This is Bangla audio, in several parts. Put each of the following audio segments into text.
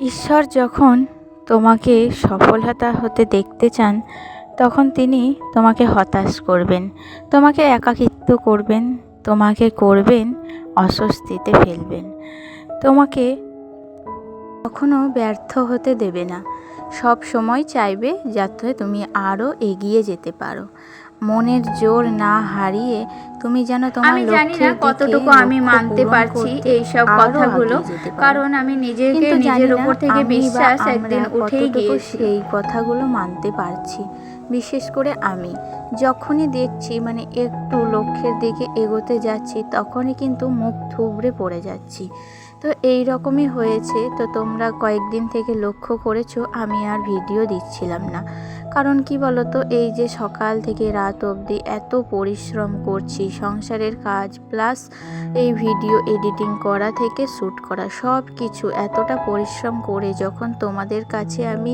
ঈশ্বর যখন তোমাকে সফলতা হতে দেখতে চান, তখন তিনি তোমাকে হতাশ করবেন, তোমাকে একাকিত্ব করবেন, তোমাকে করবেন, অস্বস্তিতে ফেলবেন। তোমাকে কখনো ব্যর্থ হতে দেবে না। সব সময় চাইবে যাতে তুমি আরও এগিয়ে যেতে পারো। মনের জোর না হারিয়ে তুমি যেন তোমার আমি জানি না কতটুকু আমি মানতে পারছি এই সব কথাগুলো। কারণ আমি নিজেকে নিজের উপর থেকে বিশ্বাস একদিন উঠেই গিয়েছি। সেই কথাগুলো মানতে পারছি। বিশেষ করে আমি। যখনই দেখছি মানে একটু লক্ষ্যের দিকে এগোতে যাচ্ছি তখনই কিন্তু মুখ থুবড়ে পড়ে যাচ্ছি। তো এই রকমই হয়েছে। তো তোমরা কয়েকদিন থেকে লক্ষ্য করেছ আমি আর ভিডিও দিচ্ছিলাম না। কারণ কি বলতো, এই যে সকাল থেকে রাত অবধি এত পরিশ্রম করছি সংসারের কাজ প্লাস এই ভিডিও এডিটিং করা থেকে শ্যুট করা সব কিছু এতটা পরিশ্রম করে যখন তোমাদের কাছে আমি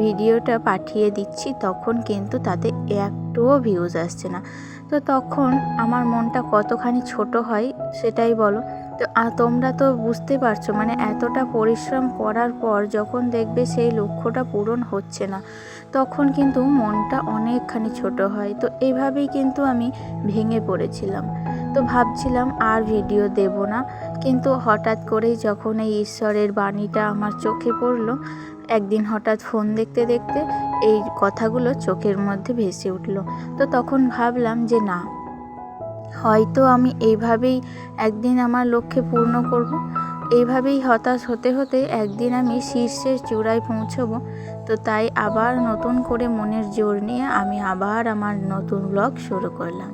ভিডিওটা পাঠিয়ে দিচ্ছি তখন কিন্তু তাতে একটুও ভিউজ আসছে না। তো তখন আমার মনটা কতখানি ছোট হয় সেটাই বলো। তো তোমরা তো বুঝতে পারছ মানে এতটা পরিশ্রম করার পর যখন দেখবে সেই লক্ষ্যটা পূরণ হচ্ছে না, তখন কিন্তু মনটা অনেকখানি ছোট হয়। তো এইভাবেই কিন্তু আমি ভেঙে পড়েছিলাম। তো, ভাবছিলাম আর ভিডিও দেব না, কিন্তু হঠাৎ করেই যখন এই ঈশ্বরের বাণীটা আমার চোখে পড়ল, একদিন হঠাৎ ফোন দেখতে দেখতে এই কথাগুলো চোখের মধ্যে ভেসে উঠল। তো, তখন ভাবলাম যে না হয়তো আমি এইভাবেই একদিন আমার লক্ষ্যে পূর্ণ করব। এইভাবেই হতাশ হতে হতে একদিন আমি শীর্ষের চূড়ায় পৌঁছবো। তো তাই আবার নতুন করে মনের জোর নিয়ে আমি আবার আমার নতুন ব্লগ শুরু করলাম।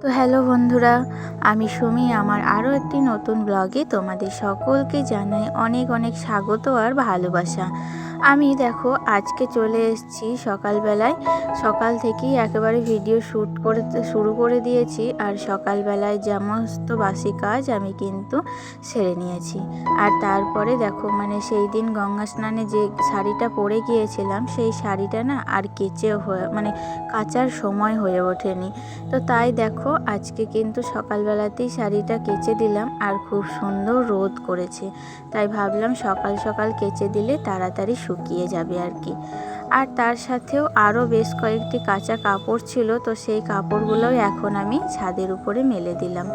তো হ্যালো বন্ধুরা, আমি সুমি, আমার আরও একটি নতুন ব্লগে তোমাদের সকলকে জানাই অনেক অনেক স্বাগত আর ভালোবাসা। আমি দেখো আজকে চলে এসেছি সকালবেলায়। সকাল থেকেই একেবারে ভিডিও শ্যুট করতে শুরু করে দিয়েছি আর সকালবেলায় সমস্ত বাসি কাজ আমি কিন্তু সেরে নিয়েছি। আর তারপরে দেখো মানে সেই দিন গঙ্গা স্নানে যে শাড়িটা পরে গিয়েছিলাম, সেই শাড়িটা না আর কেচেও হয়ে মানে কাচার সময় হয়ে ওঠেনি। তো তাই দেখো আজকে কিন্তু সকালবেলাতেই শাড়িটা কেচে দিলাম আর খুব সুন্দর রোদ করেছে। তাই ভাবলাম সকাল সকাল কেচে দিলে তাড়াতাড়ি শুকিয়ে যাবে আর কি। আর তার সাথেও আরও বেশ কয়েকটি কাঁচা কাপড় ছিল, তো সেই কাপড়গুলোও এখন আমি ছাদের উপরে মেলে দিলাম।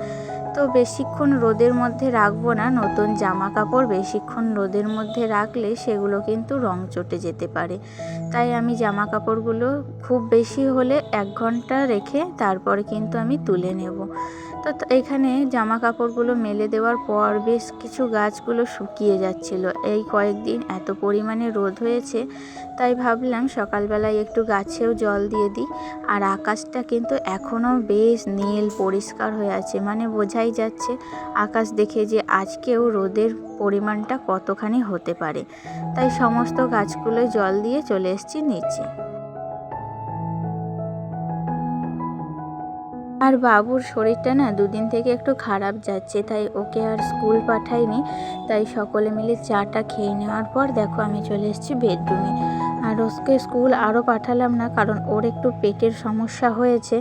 তো বেশিক্ষণ রোদের মধ্যে রাখব না, নতুন জামা কাপড় বেশিক্ষণ রোদের মধ্যে রাখলে সেগুলো কিন্তু রং চটে যেতে পারে। তাই আমি জামা কাপড়গুলো খুব বেশি হলে এক ঘণ্টা রেখে তারপরে কিন্তু আমি তুলে নেব। তো এখানে জামা কাপড়গুলো মেলে দেওয়ার পর বেশ কিছু গাছগুলো শুকিয়ে যাচ্ছিল। এই কয়েকদিন এত পরিমাণে রোদ হয়েছে, তাই ভাবলাম সকালবেলায় একটু গাছেও জল দিয়ে দিই। আর আকাশটা কিন্তু এখনও বেশ নীল, পরিষ্কার হয়ে আছে। মানে বোঝাই যাচ্ছে আকাশ দেখে যে আজকেও রোদের পরিমাণটা কতখানি হতে পারে। তাই সমস্ত গাছগুলো জল দিয়ে চলে এসেছি নিচে। আর বাবুর শরীরটা না দুদিন থেকে একটু খারাপ যাচ্ছে, তাই ওকে আর স্কুল পাঠাইনি। তাই সকলে মিলে চাটা খেয়ে নেওয়ার পর দেখো আমি চলে এসেছি বেডরুমে। আর ওকে স্কুল আরও পাঠালাম না, কারণ ওর একটু পেটের সমস্যা হয়েছে।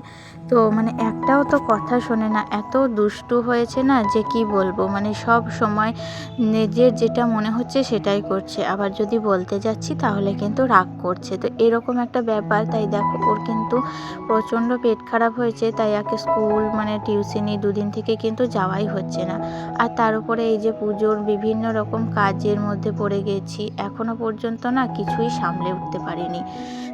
তো মানে একটাও তো কথা শোনে না, এত দুষ্টু হয়েছে না যে কি বলব? মানে সব সময় নিজের যেটা মনে হচ্ছে সেটাই করছে। আবার যদি বলতে যাচ্ছি তাহলে কিন্তু রাগ করছে। তো এরকম একটা ব্যাপার, তাই দেখো ওর কিন্তু প্রচণ্ড পেট খারাপ হয়েছে, তাই একে স্কুল মানে টিউশনি দুদিন থেকে কিন্তু যাওয়াই হচ্ছে না। আর তার উপরে এই যে পুজোর বিভিন্ন রকম কাজের মধ্যে পড়ে গেছি এখনও পর্যন্ত না কিছুই সামলে উঠতে পারিনি।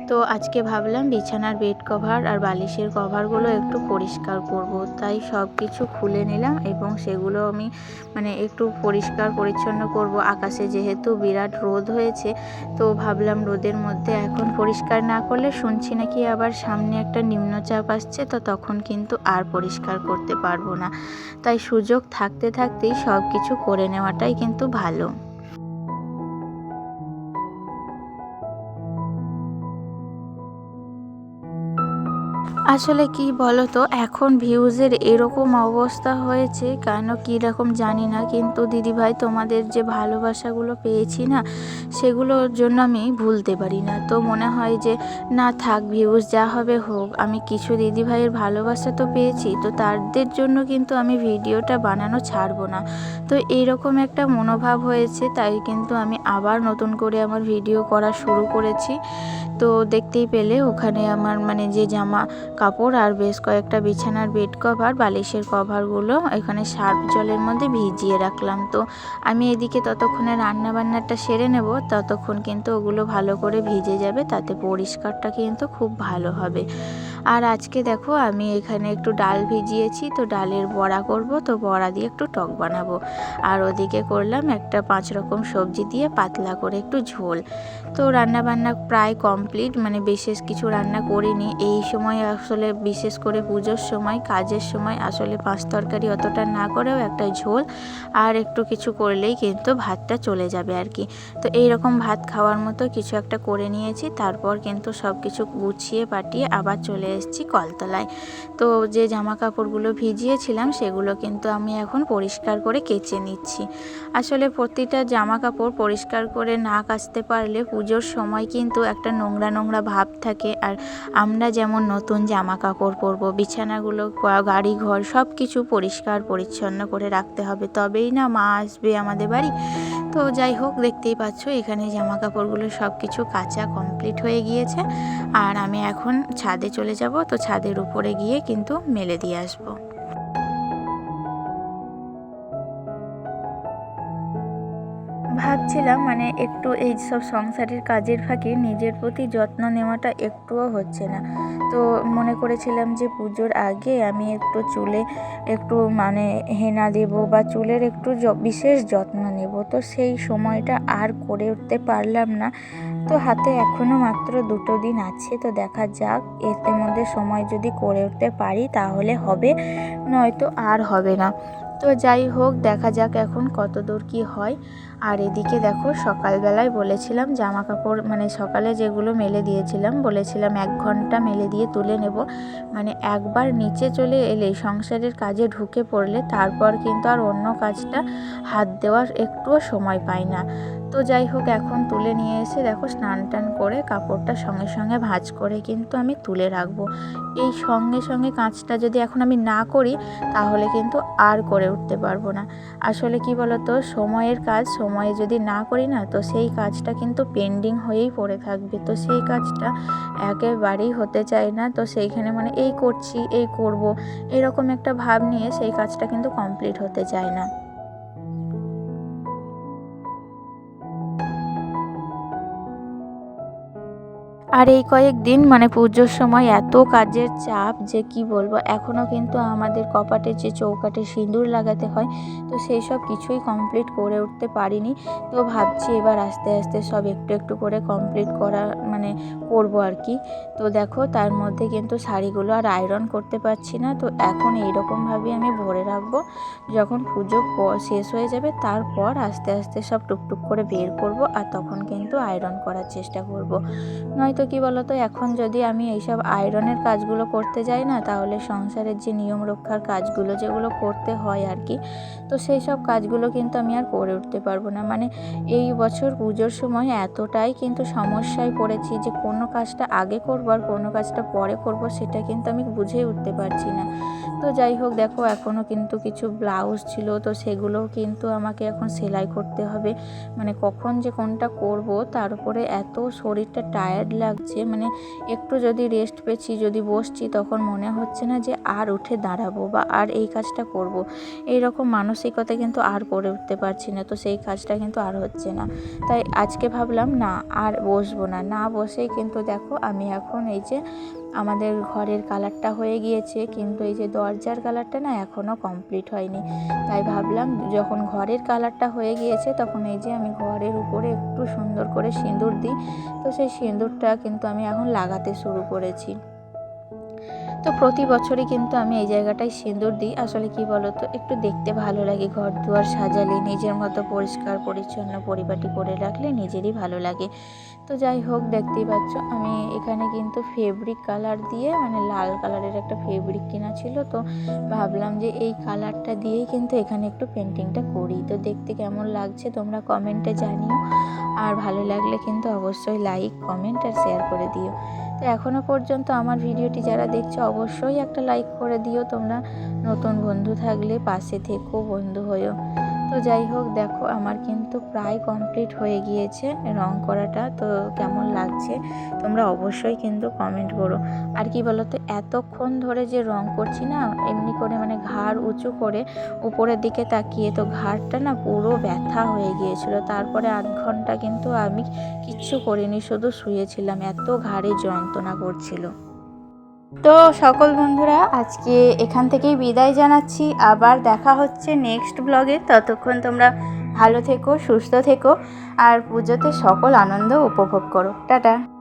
তো আজকে ভাবলাম বিছানার বেড কভার আর বালিশের কভারগুলো একটু পরিষ্কার করব। তাই সব কিছু খুলে নিলাম এবং সেগুলো আমি মানে একটু পরিষ্কার পরিচ্ছন্ন করব। আকাশে যেহেতু বিরাট রোদ হয়েছে, তো ভাবলাম রোদের মধ্যে এখন পরিষ্কার না করলে শুনছি নাকি আবার সামনে একটা নিম্নচাপ আসছে, তো তখন কিন্তু আর পরিষ্কার করতে পারব না। তাই সুযোগ থাকতে থাকতেই সব কিছু করে নেওয়াটাই কিন্তু ভালো। আসলে কি বলো তো এখন ভিউজের এরকম অবস্থা হয়েছে, কেন কীরকম জানি না। কিন্তু দিদিভাই, তোমাদের যে ভালোবাসাগুলো পেয়েছি না, সেগুলোর জন্য আমি ভুলতে পারি না। তো মনে হয় যে, না থাক ভিউজ যা হবে হোক, আমি কিছু দিদিভাইয়ের ভালোবাসা তো পেয়েছি, তো তাদের জন্য কিন্তু আমি ভিডিওটা বানানো ছাড়বো না। তো এইরকম একটা মনোভাব হয়েছে, তাই কিন্তু আমি আবার নতুন করে আমার ভিডিও করা শুরু করেছি। তো দেখতেই পেলে ওখানে আমার মানে যে জামা কাপড় আর বেশ কয়েকটা বিছানার বেড কভার বালিশের কভারগুলো এখানে সার্ফ জলের মধ্যে ভিজিয়ে রাখলাম। তো আমি এদিকে ততক্ষণে রান্না বান্নাটা সেরে নেব, ততক্ষণ কিন্তু ওগুলো ভালো করে ভিজে যাবে, তাতে পরিষ্কারটা কিন্তু খুব ভালো হবে। আর আজকে দেখো আমি এখানে একটু ডাল ভিজিয়েছি, তো ডালের বড়া করব, তো বড়া দিয়ে একটু টক বানাবো। আর ওদিকে করলাম একটা পাঁচ রকম সবজি দিয়ে পাতলা করে একটু ঝোল। তো রান্না বান্না প্রায় কমপ্লিট মানে বিশেষ কিছু রান্না করিনি। এই সময় আসলে, বিশেষ করে পুজোর সময়, কাজের সময় আসলে পাঁচ তরকারি অতটা না করেও একটা ঝোল আর একটু কিছু করলেই কিন্তু ভাতটা চলে যাবে আর কি তো এই রকম ভাত খাওয়ার মতো কিছু একটা করে নিয়েছি, তারপর কিন্তু সব কিছু গুছিয়ে পাটিয়ে আবার চলে এসেছি কলতলায়। তো যে জামা কাপড়গুলো ভিজিয়েছিলাম, সেগুলো কিন্তু আমি এখন পরিষ্কার করে কেচে নিচ্ছি। আসলে প্রতিটা জামা কাপড় পরিষ্কার করে না কাচতে পারলে পুজোর সময় কিন্তু একটা নোংরা নোংরা নোংরা ভাব থাকে আর আমরা যেমন নতুন জামা কাপড় পরবো, বিছানাগুলো গাড়ি ঘর সব কিছু পরিষ্কার পরিচ্ছন্ন করে রাখতে হবে। তবেই না মা আসবে আমাদের বাড়ি। তো যাই হোক, দেখতেই পাচ্ছ এখানে জামা কাপড়গুলো সব কিছু কাঁচা কমপ্লিট হয়ে গিয়েছে। আর আমি এখন ছাদে চলে যাব। তো ছাদের উপরে গিয়ে কিন্তু মেলে দিয়ে আসব। ভাবছিলাম মানে একটু এই সব সংসারের কাজের ফাঁকে নিজের প্রতি যত্ন নেওয়াটা একটুও হচ্ছে না। তো মনে করেছিলাম যে পুজোর আগে আমি একটু চুলে একটু মানে হেনা দেব বা চুলের একটু বিশেষ যত্ন নেব। তো সেই সময়টা আর করে উঠতে পারলাম না। তো হাতে এখনও মাত্র দুটো দিন আছে, তো দেখা যাক, এর মধ্যে সময় যদি করে উঠতে পারি তাহলে হবে, নয়তো আর হবে না। তো যাই হোক, দেখা যাক এখন কত দূর কী হয়। আর এদিকে দেখো, সকালবেলায় বলেছিলাম জামা কাপড় মানে সকালে যেগুলো মেলে দিয়েছিলাম, বলেছিলাম এক ঘণ্টা মেলে দিয়ে তুলে নেব। মানে একবার নিচে চলে এলে, সংসারের কাজে ঢুকে পড়লে, তারপর কিন্তু আর অন্য কাজটা হাত দেওয়ার একটুও সময় পাই না। তো যাই হোক, এখন তুলে নিয়ে এসে দেখো স্নান টান করে কাপড়টা সঙ্গে সঙ্গে ভাঁজ করে কিন্তু আমি তুলে রাখব। এই সঙ্গে সঙ্গে কাজটা যদি এখন আমি না করি, তাহলে কিন্তু আর করে উঠতে পারব না। আসলে কি বলতো, সময়ের কাজ, সময়ে যদি না করি না, তো সেই কাজটা কিন্তু পেন্ডিং হয়েই পড়ে থাকবে। তো সেই কাজটা একেবারেই হতে চায় না, তো সেইখানে মানে এই করছি, এই করব, এরকম একটা ভাব নিয়ে সেই কাজটা কিন্তু কমপ্লিট হতে চায় না। আর এই কয়েক দিন মানে পুজোর সময় এত কাজের চাপ যে কি বলব এখনও কিন্তু আমাদের কপাটে যে চৌকাটে সিঁদুর লাগাতে হয়, তো সেই সব কিছুই কমপ্লিট করে উঠতে পারিনি। তো ভাবছি এবার আস্তে আস্তে সব একটু একটু করে কমপ্লিট করা মানে করব আর কি। তো দেখো, তার মধ্যে কিন্তু শাড়িগুলো আর আয়রন করতে পারছি না, তো এখন এইরকমভাবে আমি ভরে রাখব। যখন পুজো শেষ হয়ে যাবে, তারপর আস্তে আস্তে সব টুকটুক করে বের করব, আর তখন কিন্তু আয়রন করার চেষ্টা করব। নয়তো কি বলতো, এখন যদি আমি এইসব আয়রনের কাজগুলো করতে যাই না, তাহলে সংসারের যে নিয়ম রক্ষার কাজগুলো যেগুলো করতে হয় আর কি, তো সেই সব কাজগুলো কিন্তু আমি আর করে উঠতে পারব না। মানে এই বছর পুজোর সময় এতটাই কিন্তু সমস্যায় পড়েছি যে কোনো কাজটা আগে করব আর কোনো কাজটা পরে করব, সেটা কিন্তু আমি বুঝেই উঠতে পারছি না। তো যাই হোক, দেখো এখনও কিন্তু কিছু ব্লাউজ ছিল, তো সেগুলোও কিন্তু আমাকে এখন সেলাই করতে হবে। মানে কখন যে কোনটা করব, তার উপরে এত শরীরটা টায়ার্ড লাগছে। মানে একটু যদি রেস্ট পেয়েছি, যদি বসছি, তখন মনে হচ্ছে না যে আর উঠে দাঁড়াবো বা আর এই কাজটা করব। এই রকম মানসিকতা কিন্তু আর করে উঠতে পারছি না, তো সেই কাজটা কিন্তু আর হচ্ছে না। তাই আজকে ভাবলাম, না, আর বসবো না। না বসেই কিন্তু দেখো, আমি এখন এই যে আমাদের ঘরের কালারটা হয়ে গিয়েছে, কিন্তু এই যে দরজার কালারটা না এখনও কমপ্লিট হয়নি। তাই ভাবলাম যখন ঘরের কালারটা হয়ে গিয়েছে, তখন এই যে আমি ঘরের উপরে একটু সুন্দর করে সিঁদুর দিই। তো সেই সিঁদুরটা কিন্তু আমি এখন লাগাতে শুরু করেছি। তো প্রতি বছরই কিন্তু আমি এই জায়গাটায় সিঁদুর দিই। আসলে কি বলো তো একটু দেখতে ভালো লাগে ঘর দুয়ার সাজালে নিজের মতো পরিষ্কার, পরিচ্ছন্ন পরিপাটি করে রাখলে নিজেরই ভালো লাগে। তো যাই হোক, দেখতেই পাচ্ছ, আমি এখানে কিন্তু ফেব্রিক কালার দিয়ে মানে লাল কালারের একটা ফেব্রিক কেনা ছিল, তো ভাবলাম যে এই কালারটা দিয়েই কিন্তু এখানে একটু পেন্টিংটা করি। তো দেখতে কেমন লাগছে তোমরা কমেন্টে জানিও, আর ভালো লাগলে কিন্তু অবশ্যই লাইক কমেন্ট আর শেয়ার করে দিও। তো এখনও পর্যন্ত আমার ভিডিওটি যারা দেখছ, অবশ্যই একটা লাইক করে দিও, তোমরা নতুন বন্ধু থাকলে পাশে থেকো, বন্ধু হয়েও। তো যাই হোক, দেখো আমার কিন্তু প্রায় কমপ্লিট হয়ে গিয়েছে রং করাটা, তো কেমন লাগছে তোমরা অবশ্যই কিন্তু কমেন্ট করো। আর কি বলো তো এতক্ষণ ধরে যে রং করছি না, এমনি করে মানে ঘাড় উঁচু করে উপরের দিকে তাকিয়ে, তো ঘাড়টা না পুরো ব্যথা হয়ে গিয়েছিল। তারপরে আধ ঘণ্টা কিন্তু আমি কিচ্ছু করিনি, শুধু শুয়েছিলাম, এত ঘাড়ে যন্ত্রণা করছিল। তো সকল বন্ধুরা, আজকে এখান থেকেই বিদায় জানাচ্ছি। আবার দেখা হচ্ছে নেক্সট ব্লগে ততক্ষণ তোমরা ভালো থেকো, সুস্থ থেকো, আর পুজোতে সকল আনন্দ উপভোগ করো। টাটা।